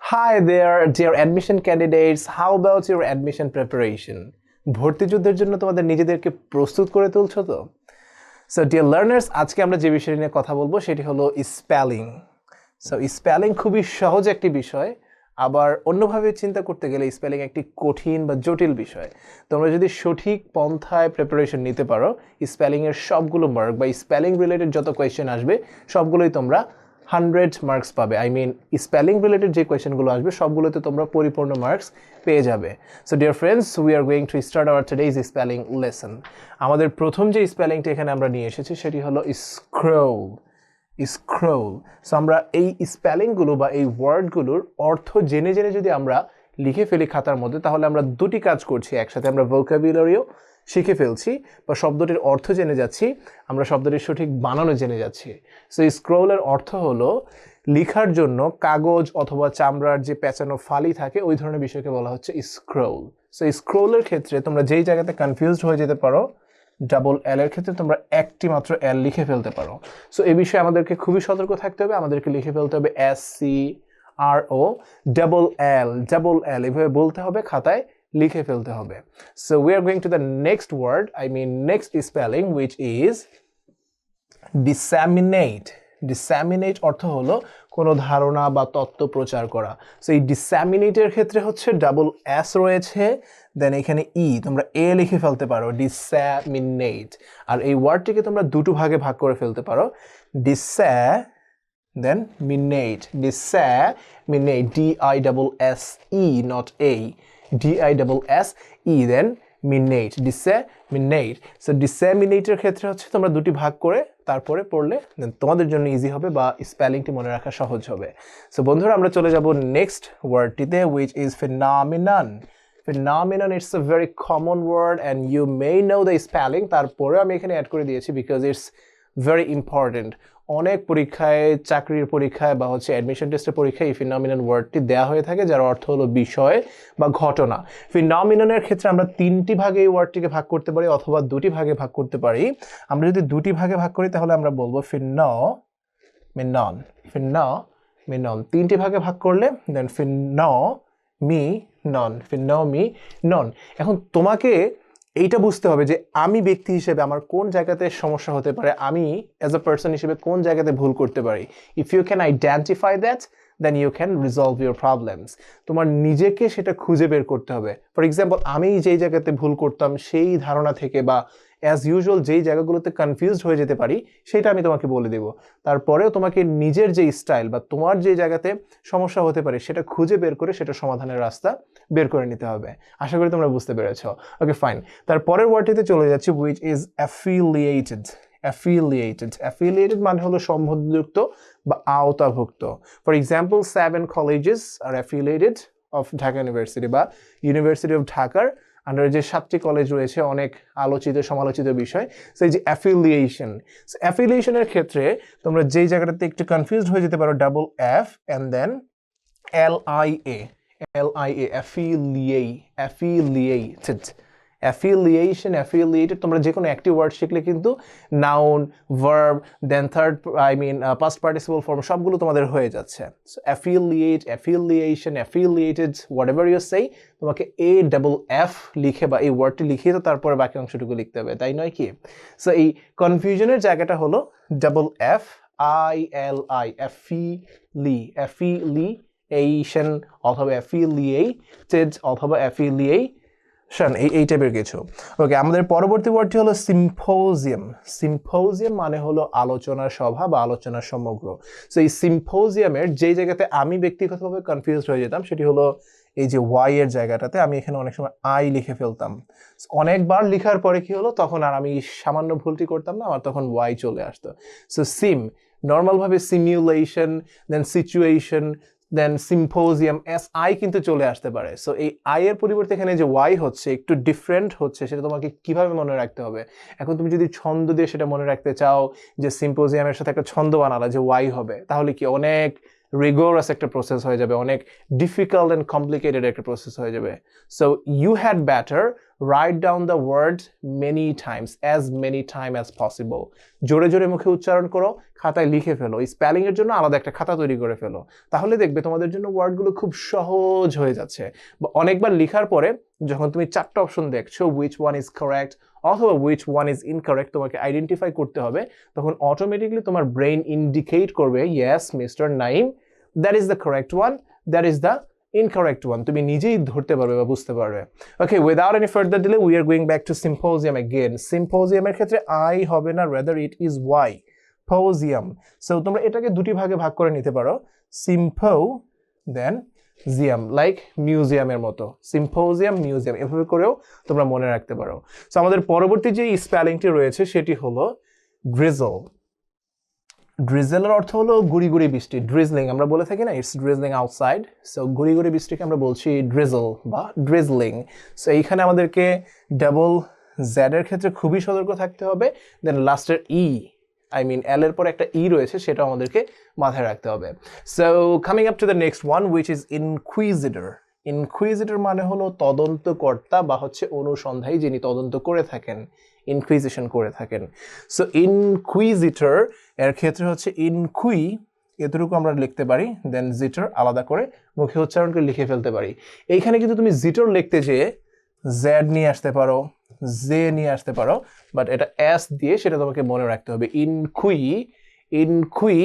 Hi there, dear admission candidates. How about your admission preparation? ভর্তি যুদ্ধের জন্য তোমাদের নিজেদেরকে প্রস্তুত করে তুলছো তো সো ডিয়ার লার্নার্স আজকে আমরা যে বিষয় নিয়ে কথা বলব সেটি হলো স্পেলিং সো স্পেলিং খুবই সহজ একটি বিষয় আবার অন্যভাবে চিন্তা করতে গেলে স্পেলিং একটি কঠিন বা জটিল বিষয় তোমরা যদি সঠিক পন্থায় প্রিপারেশন নিতে পারো স্পেলিংয়ের সবগুলো মার্ক বা স্পেলিং রিলেটেড যত কোয়েশ্চেন আসবে সবগুলোই তোমরা হান্ড্রেড মার্কস পাবে। আই মিন স্পেলিং রিলেটেড যে কোয়েশ্চেনগুলো আসবে, সবগুলোতে তোমরা পরিপূর্ণ মার্কস পেয়ে যাবে। So dear friends we are going to start our today's spelling lesson আমাদের প্রথম যে স্পেলিংটা এখানে আমরা নিয়ে এসেছি, সেটি হলো স্ক্রোল স্ক্রোল সো আমরা এই স্পেলিংগুলো বা এই ওয়ার্ডগুলোর অর্থ জেনে জেনে যদি আমরা লিখে ফেলি খাতার মধ্যে, তাহলে আমরা দুটি কাজ করছি একসাথে। আমরা ভোকাবুলারিও শিখে ফেলছি বা শব্দটির অর্থ জেনে যাচ্ছি, আমরা শব্দটির সঠিক বানানো জেনে যাচ্ছি। সো স্ক্রোলের অর্থ হলো লিখার জন্য কাগজ অথবা চামড়ার যে পেঁচানো ফালি থাকে, ওই ধরনের বিষয়কে বলা হচ্ছে স্ক্রোল সো স্ক্রোলের ক্ষেত্রে তোমরা যেই জায়গাতে কনফিউজড হয়ে যেতে পারো ডাবল এল এর ক্ষেত্রে তোমরা একটি মাত্র এল লিখে ফেলতে পারো। সো এই বিষয়ে আমাদেরকে খুবই সতর্ক থাকতে হবে, আমাদেরকে লিখে ফেলতে হবে S C R O double L double L এভাবে বলতে হবে খাতায় লিখে ফেলতে হবে। So we are going to the next word I mean next spelling which is disseminate disseminate অর্থ হলো কোনো ধারণা বা তত্ত্ব প্রচার করা। সো এই ডিসামিনেটের ক্ষেত্রে হচ্ছে ডাবল এস রয়েছে দেন এখানে ই তোমরা এ লিখে ফেলতে পারো ডিস্যামিনেট আর এই ওয়ার্ডটিকে তোমরা দুটো ভাগে ভাগ করে ফেলতে পারো। Disse then minate disseminate D I double S E not A D I double S E then minate disseminate so ডিসেমিনেটের ক্ষেত্রে হচ্ছে তোমরা দুটি ভাগ করে তারপরে পড়লে তোমাদের জন্য ইজি হবে বা স্পেলিংটি মনে রাখা সহজ হবে। সো বন্ধুরা, আমরা চলে যাব next ওয়ার্ডটিতে which is phenomenon phenomenon, it's a very common word and you may know the spelling তারপরে আমি এখানে অ্যাড করে দিয়েছি বিকজ ইটস ভেরি ইম্পর্টেন্ট অনেক পরীক্ষায়, চাকরির পরীক্ষায় বা হচ্ছে অ্যাডমিশন টেস্টের পরীক্ষায় এই ফিনমিনান ওয়ার্ডটি দেওয়া হয়ে থাকে, যার অর্থ হলো বিষয় বা ঘটনা। ফিনমিনানের ক্ষেত্রে আমরা তিনটি ভাগে এই ওয়ার্ডটিকে ভাগ করতে পারি অথবা দুটি ভাগে ভাগ করতে পারি। আমরা যদি দুটি ভাগে ভাগ করি, তাহলে আমরা বলব ফিন্ন মিনন ফিন্ন মিনন তিনটি ভাগে ভাগ করলে দেন ফিন্ন মি নন ফিন্ন মি নন এখন তোমাকে এইটা বুঝতে হবে যে আমি ব্যক্তি হিসেবে আমার কোন জায়গাতে সমস্যা হতে পারে, আমি অ্যাজ আ পার্সন হিসেবে কোন জায়গাতে ভুল করতে পারি। If you can identify that then you can resolve your problems তোমার নিজেকে সেটা খুঁজে বের করতে হবে। ফর এক্সাম্পল আমি যেই জায়গাতে ভুল করতাম, সেই ধারণা থেকে বা অ্যাজ ইউজুয়াল যেই জায়গাগুলোতে কনফিউজড হয়ে যেতে পারি, সেটা আমি তোমাকে বলে দেব। তারপরেও তোমাকে নিজের যে স্টাইল বা তোমার যে জায়গাতে সমস্যা হতে পারে, সেটা খুঁজে বের করে সেটা সমাধানের রাস্তা বের করে নিতে হবে। আশা করি তোমরা বুঝতে পেরেছ। ওকে ফাইন তারপরের ওয়ার্ডটিতে চলে যাচ্ছি which is affiliated affiliated affiliated মানে হলো সম্বন্ধযুক্ত বা আওতাভুক্ত। For example seven colleges are affiliated of Dhaka university বা ইউনিভার্সিটি অফ ঢাকার আন্ডারে যে সাতটি কলেজ রয়েছে, অনেক আলোচিত, সমালোচিত বিষয় সো এই যে অ্যাফিলিয়েশন অ্যাফিলিয়েশনের ক্ষেত্রে তোমরা যেই জায়গাটাতে একটু কনফিউজড হয়ে যেতে পারো double F and then L I A L I A affilia affiliated affiliation affiliated তোমরা যে কোনো একটি ওয়ার্ড শিখলে কিন্তু noun verb then third I mean past participle form সবগুলো তোমাদের হয়ে যাচ্ছে। Affiliate affiliation affiliated whatever you সেই তোমাকে এ ডাবল এফ লিখে বা এই ওয়ার্ডটি লিখে তো তারপরে বাকি অংশটুকু লিখতে হবে, তাই নয় কি? সো এই কনফিউশনের জায়গাটা হলো double F I L I affili affiliation অথবা অ্যাফিলিয়েটেড অথবা অ্যাফিলিয়ে শোন এই এই টাইপের কিছু। ওকে আমাদের পরবর্তী ওয়ার্ডটি হলো সিম্পোজিয়াম সিম্পোজিয়াম মানে হলো আলোচনা সভা বা আলোচনা সমগ্র। সো এই সিম্পোজিয়ামের যেই জায়গাতে আমি ব্যক্তিগতভাবে কনফিউজ হয়ে যেতাম, সেটি হলো এই যে ওয়াই এর জায়গাটাতে আমি এখানে অনেক সময় আই লিখে ফেলতাম। অনেকবার লিখার পরে কি হলো, তখন আর আমি সামান্য ভুলটি করতাম না, আমার তখন ওয়াই চলে আসতো। So sim নর্মালভাবে simulation then situation then symposium S I কিন্তু চলে আসতে পারে। সো এই আই এর পরিবর্তে এখানে যে ওয়াই হচ্ছে, একটু ডিফারেন্ট হচ্ছে, সেটা তোমাকে কীভাবে মনে রাখতে হবে? এখন তুমি যদি ছন্দ দিয়ে সেটা মনে রাখতে চাও যে সিম্পোজিয়ামের সাথে একটা ছন্দ বানালা যে ওয়াই হবে, তাহলে কি অনেক রিগোরাস একটা প্রসেস হয়ে যাবে, অনেক ডিফিকাল্ট অ্যান্ড কমপ্লিকেটেড একটা প্রসেস হয়ে যাবে। So you had better write down the word many times as many time as possible জোরে জোরে মুখে উচ্চারণ করো, খাতায় লিখে ফেলো। স্পেলিং এর জন্য আলাদা একটা খাতা তৈরি করে ফেলো। তাহলে দেখবে তোমাদের জন্য ওয়ার্ডগুলো খুব সহজ হয়ে যাচ্ছে। বা অনেকবার লেখার পরে যখন তুমি চারটা অপশন দেখছ উইচ ওয়ান ইজ কারেক্ট অথবা উইচ ওয়ান ইজ ইনকারেক্ট তোমাকে আইডেন্টিফাই করতে হবে, তখন অটোমেটিকলি তোমার ব্রেন ইন্ডিকেট করবে yes mister Naim that is the correct one that is the incorrect one তুমি নিজেই ধরতে পারবে বা বুঝতে পারবে। Okay without any further delay we are going back to symposium again সিম্পোজিয়ামের ক্ষেত্রে আই হবে না rather it is Y posium so তোমরা এটাকে দুটি ভাগে ভাগ করে নিতে পারো। সিম্পো দেন জিয়াম লাইক মিউজিয়ামের মতো। সিম্পোজিয়াম মিউজিয়াম এভাবে করেও তোমরা মনে রাখতে পারো। সো আমাদের পরবর্তী যে স্পেলিংটি রয়েছে, সেটি হলো ড্রিজল ড্রিজেলের অর্থ হলো গুড়ি গুড়ি বৃষ্টি ড্রিজলিং আমরা বলে থাকি না ইটস ড্রিজলিং আউটসাইড সো গুড়ি গুড়ি বৃষ্টিকে আমরা বলছি ড্রিজল বা ড্রিজলিং সো এইখানে আমাদেরকে ডাবল জ্যাডের ক্ষেত্রে খুবই সতর্ক থাকতে হবে দেন লাস্টের ই আই মিন এল এর পর একটা ই রয়েছে, সেটাও আমাদেরকে মাথায় রাখতে হবে। So coming up to the next one which is inquisitor inquisitor মানে হলো তদন্তকর্তা বা হচ্ছে অনুসন্ধায়ী যিনি তদন্ত করে থাকেন। ইনকুইজিশন করে থাকেন। সো ইনকুইজিটর এর ক্ষেত্রে হচ্ছে ইনকুই এতটুকু আমরা লিখতে পারি দেন জিটর আলাদা করে মুখে উচ্চারণ করে লিখে ফেলতে পারি। এইখানে কিন্তু তুমি জিটর লিখতে যেয়ে জ্যাড নিয়ে আসতে পারো জে নিয়ে আসতে পারো বাট এটা অ্যাস দিয়ে সেটা তোমাকে মনে রাখতে হবে। Inqui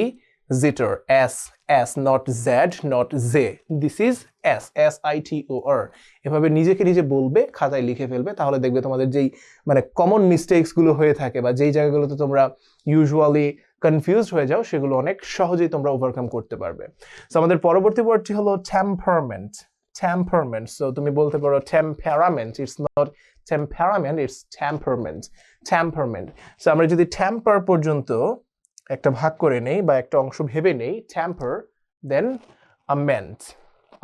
inquisitor S S not Z not J this is S S I T O R এভাবে নিজেকে নিজে বলবে, খাতায় লিখে ফেলবে, তাহলে দেখবে তোমাদের যেই মানে কমন মিস্টেক্সগুলো হয়ে থাকে বা যেই জায়গাগুলোতে তোমরা ইউজুয়ালি কনফিউজড হয়ে যাও, সেগুলো অনেক সহজেই তোমরা ওভারকাম করতে পারবে। সো আমাদের পরবর্তী ওয়ার্ডটি হলো টেম্পারমেন্ট টেম্পারমেন্ট সো তুমি বলতে পারো temperament it's not temperament it's temperament temperament so আমরা যদি টেম্পার পর্যন্ত একটা ভাগ করে নেই বা একটা অংশ ভেবে নেই ট্যাম্পার দেন আমেন্ট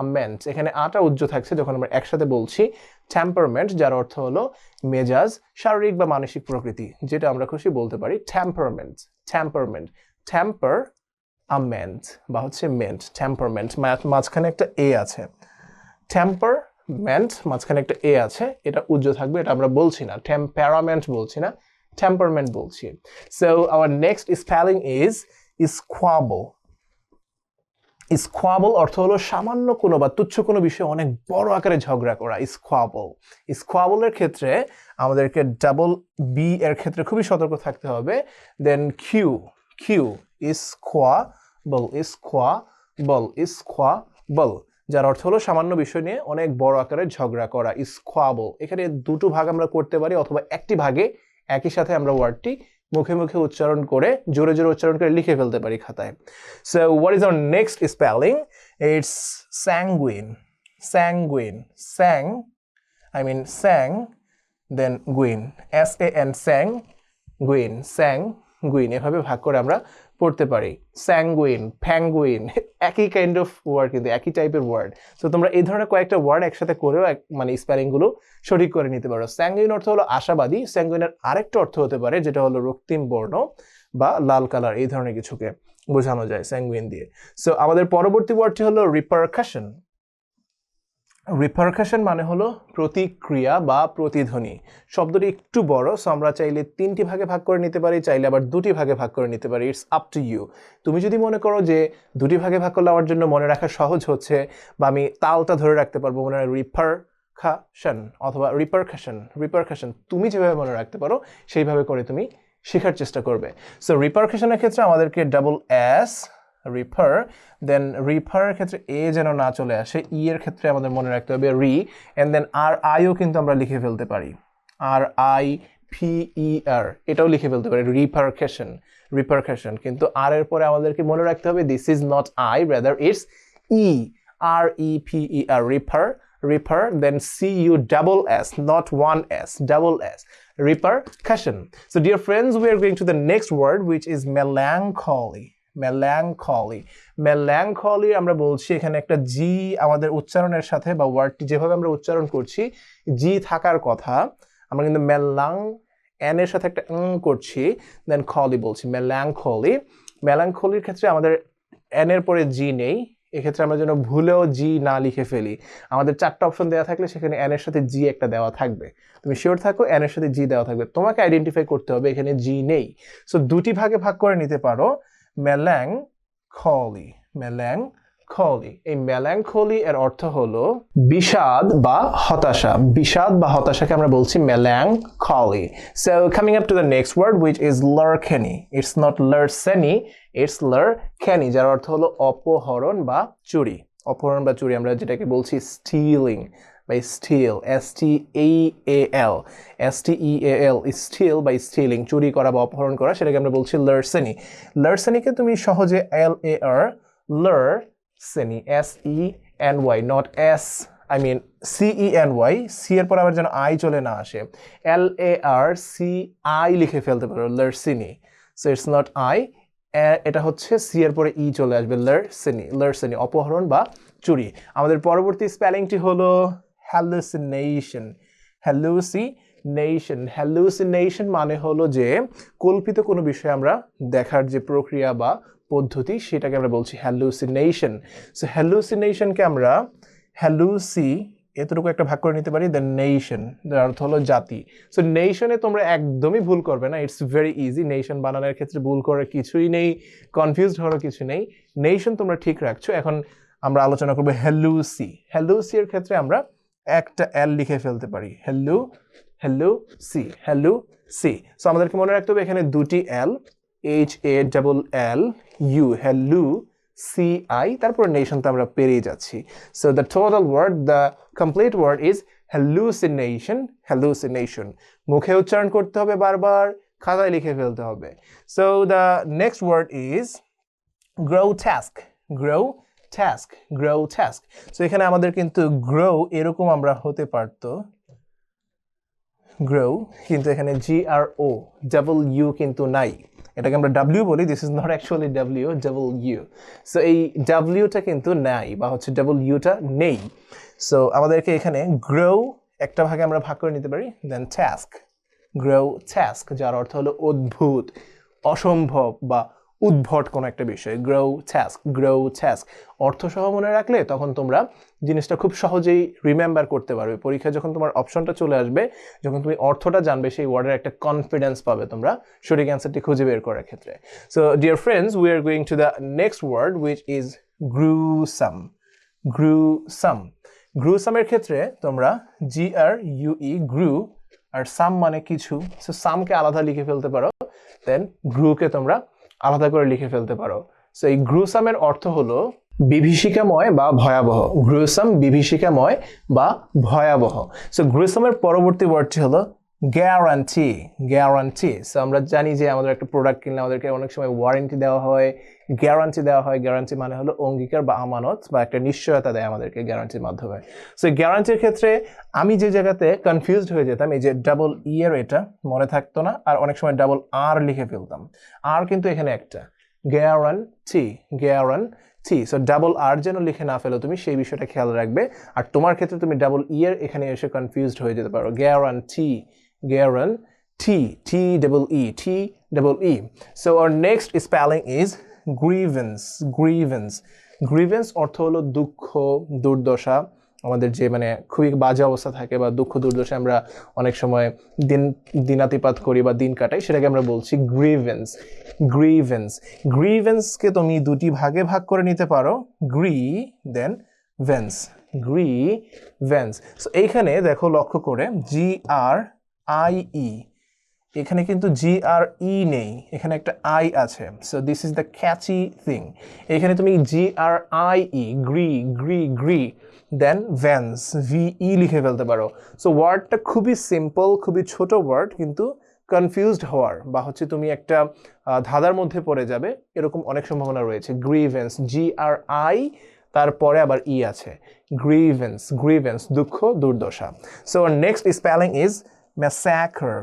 আমেন্ট এখানে আটা উজ্জ্ব থাকছে যখন আমরা একসাথে বলছি টেম্পারমেন্ট যার অর্থ হলো মেজাজ, শারীরিক বা মানসিক প্রকৃতি, যেটা আমরা খুশি বলতে পারি টেম্পারমেন্ট টেম্পারমেন্ট টেম্পার আমেন্ট বা হচ্ছে মেন্ট ট্যাম্পারমেন্ট মাঝখানে একটা এ আছে। টেম্পারমেন্ট মাঝখানে একটা এ আছে, এটা উজ্জ্ব থাকবে, এটা আমরা বলছি না টেম্পারামেন্ট বলছি না টেম্পারমেন্ট বলছি so our next spelling is squabble squabble অর্থ হলো সামান্য কোনো বা তুচ্ছ কোনো বিষয়ে অনেক বড় আকারে ঝগড়া করা স্কোয়াবল স্কোয়াবলের ক্ষেত্রে আমাদেরকে ডাবল বি এর ক্ষেত্রে খুবই সতর্ক থাকতে হবে দেন কিউ কিউ স্কোয়াবল স্কোয়াবল স্কোয়াবল যার অর্থ হলো সামান্য বিষয় নিয়ে অনেক বড় আকারে ঝগড়া করা স্কোয়াবল এখানে দুটো ভাগ আমরা করতে পারি অথবা একটি ভাগে একই সাথে আমরা ওয়ার্ডটি মুখে মুখে উচ্চারণ করে, জোরে জোরে উচ্চারণ করে লিখে ফেলতে পারি খাতায়। So what is our next spelling it's sanguine sanguine sang I mean sang then guine S A N sang guine sang guine এভাবে ভাগ করে আমরা পড়তে পারি। স্যাঙ্গুইন ফ্যাঙ্গুইন একই কাইন্ড অফ ওয়ার্ড কিন্তু, একই টাইপের ওয়ার্ড তো তোমরা এই ধরনের কয়েকটা ওয়ার্ড একসাথে করেও মানে স্পেলিংগুলো সঠিক করে নিতে পারো। স্যাঙ্গুইন অর্থ হলো আশাবাদী। স্যাঙ্গুইনের আরেকটা অর্থ হতে পারে, যেটা হলো রক্তিম বর্ণ বা লাল কালার, এই ধরনের কিছুকে বোঝানো যায় স্যাঙ্গুইন দিয়ে। সো আমাদের পরবর্তী ওয়ার্ডটি হলো রিপারকাশন রিপারকাশন মানে হলো প্রতিক্রিয়া বা প্রতিধ্বনি। শব্দটি একটু বড় সো আমরা চাইলে তিনটি ভাগে ভাগ করে নিতে পারি, চাইলে আবার দুটি ভাগে ভাগ করে নিতে পারি। ইটস আপ টু ইউ তুমি যদি মনে করো যে দুটি ভাগে ভাগ করলে আমার জন্য মনে রাখা সহজ হচ্ছে, বা আমি তালটা ধরে রাখতে পারব, মনে হয় রিপারকাশন অথবা রিপারকাশন রিপারকাশন তুমি যেভাবে মনে রাখতে পারো, সেইভাবে করে তুমি শেখার চেষ্টা করবে। সো রিপারকাশনের ক্ষেত্রে আমাদেরকে ডাবল এস রিফার দেন রিফারের ক্ষেত্রে এ যেন না চলে আসে ই এর ক্ষেত্রে আমাদের মনে রাখতে হবে রি অ্যান্ড দেন আর আইও কিন্তু আমরা লিখে ফেলতে পারি আর আই পি ই আর এটাও লিখে ফেলতে পারি রিপারকেশন রিপারকেশন কিন্তু আর এর পরে আমাদেরকে মনে রাখতে হবে this is not I brother it's E R E P E R refer refer then C U double S not one S double S repercussion. So, dear friends, we are going to the next word, which is melancholy. Melancholy. Melancholy আমরা বলছি এখানে একটা জি আমাদের উচ্চারণের সাথে বা ওয়ার্ডটি যেভাবে আমরা উচ্চারণ করছি জি থাকার কথা, আমরা কিন্তু মেলাং এন এর সাথে একটা উম করছি দেন খলি বলছি মেলাংখলি মেলাংখলির ক্ষেত্রে আমাদের এন এর পরে জি নেই, এক্ষেত্রে আমরা যেন ভুলেও জি না লিখে ফেলি। আমাদের চারটা অপশন দেওয়া থাকলে সেখানে এন এর সাথে জি একটা দেওয়া থাকবে। তুমি শিওর থাকো এন এর সাথে জি দেওয়া থাকবে। তোমাকে আইডেন্টিফাই করতে হবে, এখানে জি নেই। সো দুটি ভাগে ভাগ করে নিতে পারো। মেল্যাং খলি মেল্যাং খলি এই মেল্যাংখলি এর অর্থ হলো বিষাদ বা হতাশা। বিষাদ বা হতাশাকে আমরা বলছি melancholy so coming up to the next word which is larceny it's not larceny it's larceny যার অর্থ হলো অপহরণ বা চুরি। অপহরণ বা চুরি আমরা যেটাকে বলছি stealing by steal S T E A L, S T E A L steal by stealing, চুরি করা বা অপহরণ করা, সেটাকে আমরা বলছি লার্সেনি। লার্সেনিকে তুমি সহজে L A R, লার্সেনি, S E N Y, not S, I mean, C E N Y, C এর পর আবার যেন I চলে না আসে। L A R, C I লিখে ফেলতে পারো, larceny. So it's not I এটা হচ্ছে সি এর পরে ই চলে আসবে, লার্সেনি লার্সেনি, অপহরণ বা চুরি। আমাদের পরবর্তী স্পেলিংটি হলো হ্যালুসিনেশন হ্যালুসিনেশন হ্যালুসিনেশন মানে হলো যে কল্পিত কোনো বিষয় আমরা দেখার যে প্রক্রিয়া বা পদ্ধতি সেটাকে আমরা বলছি হ্যালুসিনেশন সো হ্যালুসিনেশনকে আমরা হ্যালুসি এতটুকু একটা ভাগ করে নিতে পারি দ্য নেশন অর্থ হলো জাতি. সো নেশনে তোমরা একদমই ভুল করবে না ইটস ভেরি ইজি নেশন বানানোর ক্ষেত্রে ভুল করার কিছুই নেই কনফিউজড হওয়ার কিছু নেই। নেশন তোমরা ঠিক রাখছো, এখন আমরা আলোচনা করব হ্যালুসি হ্যালুসি এর ক্ষেত্রে আমরা একটা এল লিখে ফেলতে পারি। Hallu hallu C hallu C so আমাদেরকে মনে রাখতে হবে এখানে দুটি L H A double L U hallu C I তারপর নেশন তো আমরা পেরিয়ে যাচ্ছি। So the total word the complete word is hallucination hallucination মুখে উচ্চারণ করতে হবে বারবার, খাতায় লিখে ফেলতে হবে। So the next word is grotesque grotesque grotesque so এখানে আমাদের কিন্তু গ্রো এরকম আমরা হতে পারতো। গ্রো কিন্তু এখানে জি আর ও ডাবল ইউ কিন্তু নাই। এটাকে আমরা ডাব্লিউ বলি this is not actually W double U so এই ডাব্লিউটা কিন্তু নাই, বা হচ্ছে ডাবল ইউটা নেই। সো আমাদেরকে এখানে গ্রো একটা ভাগে আমরা ভাগ করে নিতে পারি দেন টাস্ক গ্রো টাস্ক যার অর্থ হলো অদ্ভুত, অসম্ভব বা উদ্ভট কোনো একটা বিষয়। গ্রো টাস্ক গ্রো অর্থ সহ মনে রাখলে তখন তোমরা জিনিসটা খুব সহজেই রিমেম্বার করতে পারবে। পরীক্ষায় যখন তোমার অপশনটা চলে আসবে, যখন তুমি অর্থটা জানবে, সেই ওয়ার্ডের একটা কনফিডেন্স পাবে তোমরা সঠিক অ্যান্সারটি খুঁজে বের করার ক্ষেত্রে। So dear friends we are going to the next word which is gruesome gruesome গ্রুসামের ক্ষেত্রে তোমরা জি আর ইউই গ্রু আর সাম মানে কিছু। সো সামকে আলাদা লিখে ফেলতে পারো। দেন গ্রুকে তোমরা আলাদা করে লিখে ফেলতে পারো। সো এই গ্রুসামের অর্থ হলো বিভীষিকাময় বা ভয়াবহ। গ্রুসাম বিভীষিকাময় বা ভয়াবহ। সো গ্রুসামের পরবর্তী ওয়ার্ডটি হলো গ্যারান্টি গ্যারান্টি সো আমরা জানি যে আমাদের একটা প্রোডাক্ট কিনলে আমাদেরকে অনেক সময় ওয়ারেন্টি দেওয়া হয়। গ্যারান্টি দেওয়া হয়, গ্যারান্টি মানে হলো অঙ্গীকার বা আমানত বা একটা নিশ্চয়তা দেয় আমাদেরকে গ্যারান্টির মাধ্যমে। সো গ্যারান্টির ক্ষেত্রে আমি যে জায়গাতে কনফিউজড হয়ে যেতাম, এই যে ডাবল ই এর এটা মনে থাকতো না, আর অনেক সময় ডাবল আর লিখে ফেলতাম। আর কিন্তু এখানে একটা। Guarantee guarantee so double R যেন লিখে না ফেলো তুমি, সেই বিষয়টা খেয়াল রাখবে। আর তোমার ক্ষেত্রে তুমি ডাবল ই এর এখানে এসে কনফিউজড হয়ে যেতে পারো। Guarantee guarantee T double E T double E so our next spelling is grievance grievance grievance অর্থ হলো দুঃখ, দুর্দশা। আমাদের যে মানে খুবই বাজে অবস্থা থাকে বা দুঃখ দুর্দশা আমরা অনেক সময় দিন, দিনাতিপাত করি বা দিন কাটাই, সেটাকে আমরা বলছি গ্রিভেন্স গ্রিভেন্স গ্রিভেন্সকে তুমি দুটি ভাগে ভাগ করে নিতে পারো gri then vance gri vance so এইখানে দেখো লক্ষ্য করে জি আর আই ই এখানে কিন্তু জি আর ই নেই, এখানে একটা আই আছে। So this is the catchy thing এখানে তুমি G R I E gri gri gri then vance V E লিখে ফেলতে পারো। সো ওয়ার্ডটা খুবই সিম্পল খুবই ছোট ওয়ার্ড কিন্তু কনফিউজড হওয়ার, বা হচ্ছে তুমি একটা ধাঁধার মধ্যে পড়ে যাবে, এরকম অনেক সম্ভাবনা রয়েছে। গ্রিভেন্স জি আর আই তারপরে আবার ই আছে। গ্রিভেন্স গ্রিভেন্স দুঃখ, দুর্দশা। So next spelling is massacre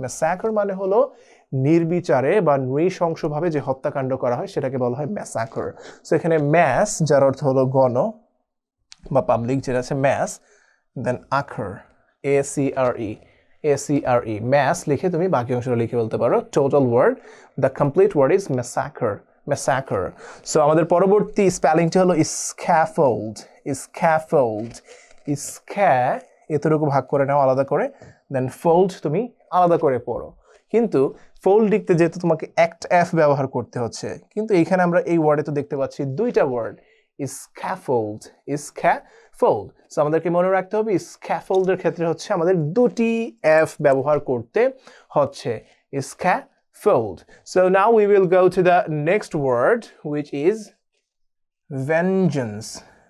massacre মানে হলো নির্বিচারে বা নৃশংসভাবে যে হত্যাকাণ্ড করা হয়, সেটাকে বলা হয় ম্যাসাকার। সো এখানে ম্যাস, যার অর্থ হলো গণ বা পাবলিক যেটা আছে mass then আখর A C R E A C R E mass লিখে তুমি বাকি অংশটা লিখে বলতে পারো। Total word the complete word is massacre massacre. So আমাদের পরবর্তী স্পেলিংটি হলো স্ক্যাফোল্ড স্ক্যাফোল্ড, স্ক্যা, এতটুকু ভাগ করে নাও, আলাদা করে। দেন ফোল্ড তুমি আলাদা করে পড়ো। কিন্তু ফোল্ড লিখতে যেহেতু তোমাকে অ্যাক্ট এফ ব্যবহার করতে হচ্ছে, কিন্তু এইখানে আমরা এই ওয়ার্ডে তো দেখতে পাচ্ছি দুইটা ওয়ার্ড স্ক্যাফোল্ড স্ক্যাফোল্ড সো আমাদেরকে মনে রাখতে হবে স্ক্যাফোল্ডের ক্ষেত্রে হচ্ছে আমাদের দুটি এফ ব্যবহার করতে হচ্ছে scaffold so now we will go to the next word which is vengeance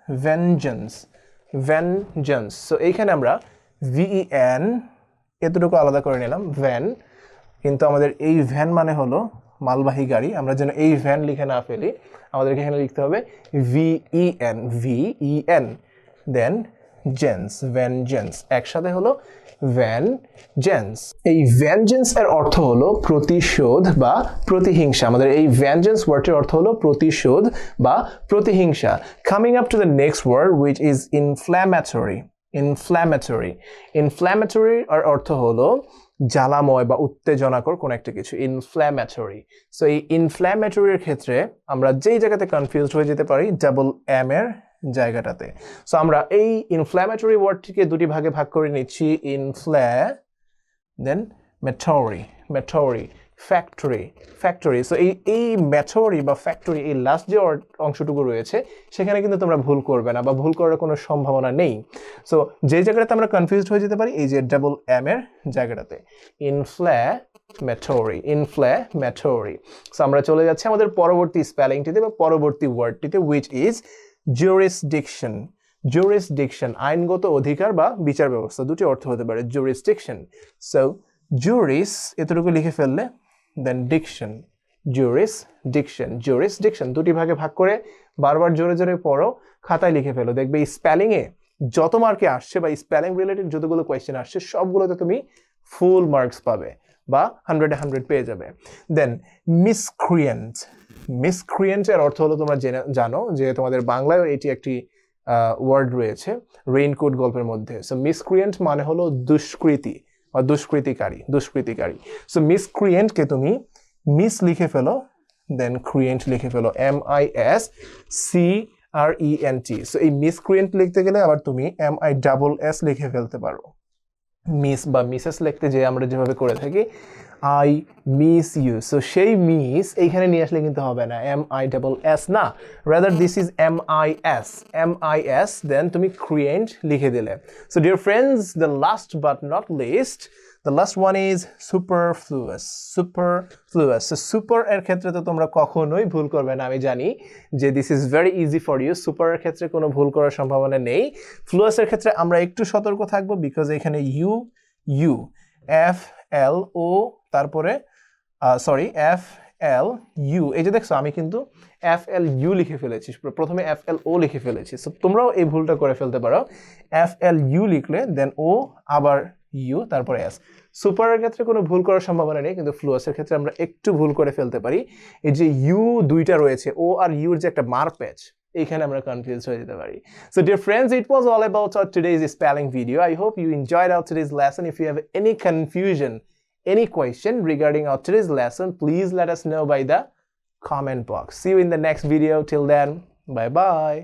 vengeance vengeance so এইখানে আমরা ভিইএন এতটুকু আলাদা করে নিলাম ভ্যান কিন্তু আমাদের এই ভ্যান মানে হলো মালবাহী গাড়ি। আমরা যেন এই ভ্যান লিখে না ফেলি, আমাদেরকে এখানে লিখতে হবে ভিইএন ভিইএন দেন জেন্স ভ্যানজেন্স একসাথে হলো ভ্যান জেন্স এই ভ্যানজেন্স এর অর্থ হলো প্রতিশোধ বা প্রতিহিংসা। আমাদের এই ভ্যানজেন্স ওয়ার্ডটির অর্থ হলো প্রতিশোধ বা প্রতিহিংসা। Coming up to the next word which is inflammatory inflammatory inflammatory আর অর্থ হলো জ্বালাময় বা উত্তেজনাকর কোনো একটা কিছু। ইনফ্ল্যামেটরি সো এই ইনফ্ল্যামেটরির ক্ষেত্রে আমরা যেই জায়গাতে কনফিউজড হয়ে যেতে পারি ডাবল এম এর জায়গাটাতে। সো আমরা এই ইনফ্ল্যামেটরি ওয়ার্ডটিকে দুটি ভাগে ভাগ করে নিচ্ছি infla then matory matory factory factory so এই এই ম্যাথরি বা ফ্যাক্টরি এই লাস্ট যে অংশটুকু রয়েছে, সেখানে কিন্তু তোমরা ভুল করবে না বা ভুল করার কোনো সম্ভাবনা নেই। সো যে জায়গাটাতে আমরা কনফিউজড হয়ে যেতে পারি, এই যে ডাবল এম এর জায়গাটাতে। ইনফ্ল্যা ম্যাথরি ইনফ্ল্যা ম্যাথরি সো আমরা চলে যাচ্ছি আমাদের পরবর্তী স্পেলিংটিতে বা পরবর্তী ওয়ার্ডটিতে উইচ ইজ জুরিসডিকশন জুরিসডিকশন আইনগত অধিকার বা বিচার ব্যবস্থা, দুটি অর্থ হতে পারে জুরিসডিকশন সো জুরিস এতটুকু লিখে ফেললে then diction juris diction juris diction দুটি ভাগে ভাগ করে বারবার জোরে জোরে পড়ো, খাতায় লিখে ফেলো। দেখবে স্পেলিংয়ে যত মার্কে আসছে বা স্পেলিং রিলেটেড যতগুলো কোয়েশ্চেন আসছে, সবগুলোতে তুমি ফুল মার্কস পাবে বা হান্ড্রেডে হান্ড্রেড পেয়ে যাবে। দেন মিসক্রিয়েন্ট মিসক্রিয়েন্ট এর অর্থ হলো তোমরা জেনে, জানো যে তোমাদের বাংলায় এটি একটি ওয়ার্ড রয়েছে রেইনকোট গল্পের মধ্যে। সো মিসক্রিয়েন্ট মানে হলো দুষ্কৃতি। বা দুষ্কৃতিকারী দুষ্কৃতিকারী। সো মিসক্রিয়েন্টকে তুমি মিস লিখে ফেলো দেন ক্রিয়েন্ট লিখে ফেলো M I S C R E N T so এই মিসক্রিয়েন্ট লিখতে গেলে আবার তুমি এম আই ডাবল এস লিখে ফেলতে পারো। মিস বা মিসেস লিখতে যে আমরা যেভাবে করে থাকি আই মিস ইউ সো সেই মিস এইখানে নিয়ে আসলে কিন্তু হবে না এম আই ডাবল এস না rather this is M I S M I S then তুমি ক্রিয়েন্ট লিখে দিলে। So dear friends the last but not least the last one is superfluous superfluous so super এর ক্ষেত্রে তো তোমরা কখনোই ভুল করবে না, আমি জানি যে this is very easy for you সুপারের ক্ষেত্রে কোনো ভুল করার সম্ভাবনা নেই। ফ্লুয়াসের ক্ষেত্রে আমরা একটু সতর্ক থাকব বিকজ এখানে U U F L O তারপরে সরি এফ এল ইউ এই যে দেখছ, আমি কিন্তু এফ এল ইউ লিখে ফেলেছি। প্রথমে এফ এল ও লিখে ফেলেছি। সো তোমরাও এই ভুলটা করে ফেলতে পারো। এফ এল ইউ লিখলে দেন ও আবার ইউ, তারপরে এস। সুপারের ক্ষেত্রে কোনো ভুল করার সম্ভাবনা নেই, কিন্তু ফ্লুয়াসের ক্ষেত্রে আমরা একটু ভুল করে ফেলতে পারি। এই যে ইউ দুইটা রয়েছে, ও আর ইউর যে একটা মার প্যাচ এখানে আমরা কনফিউজ হয়ে যেতে পারি। So dear friends it was all about our today is spelling video I hope you enjoyed our today's lesson if you have any confusion any question regarding our today's lesson please let us know by the comment box see you in the next video till then bye bye